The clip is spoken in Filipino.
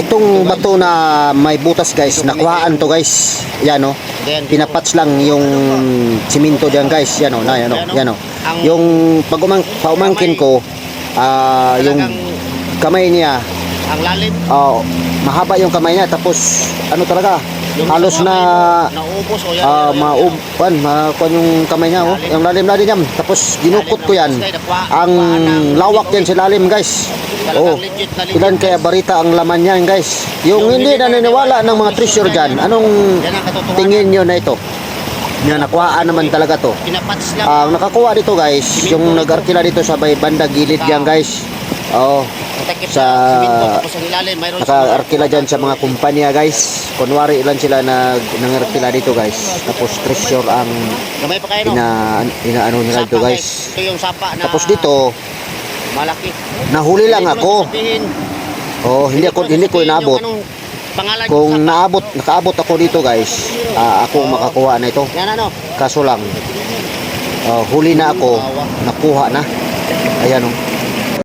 Itong bato na may butas guys, nakuhaan to guys. Yan oh. Then, Pinapats lang yung simento diyan guys. Yan oh, na yan oh, yan oh. Yung pag umang, paumangkin ko, ah yung kamay niya, ang lalim. ah, mahaba yung kamay niya tapos ano talaga, halos na naubos o yan. ah yan, yan, mauban, makuan yung kamay niya oh. Yung lalim-lalim yan. Tapos dinukot ko yan. Ang lawak yan sa lalim guys. Oh. Talagang legit na legit. Ilan kaya barita ang laman yan guys. Yung hindi naniniwala ng mga treasure dyan, anong Yan ang katotohanan. tingin nyo na ito? Na nakuhaan naman talaga to. Pinapats lang. Ang nakakuha dito guys, yung nag-arkila dito sa may banda gilid yan guys. Oh, Takip sa- sa tapos ang ilalim mayroon naka-arkila dyan sa mga kumpanya guys. Kunwari ilan sila nag nangarkila dito guys. Tapos treasure ang Gamay pa kayo no. ina inaano nila dito Sapa, guys. Ito yung sapa na Tapos dito, malaki. nahuli lang Hindi ko ako. Oh, hindi ako hindi ko inabot. Kung naabot, nakaabot ako dito guys, ah, ako makakuha na ito. Yan ano. Kaso lang, ah, huli na ako, nakuha na. Ayan oh.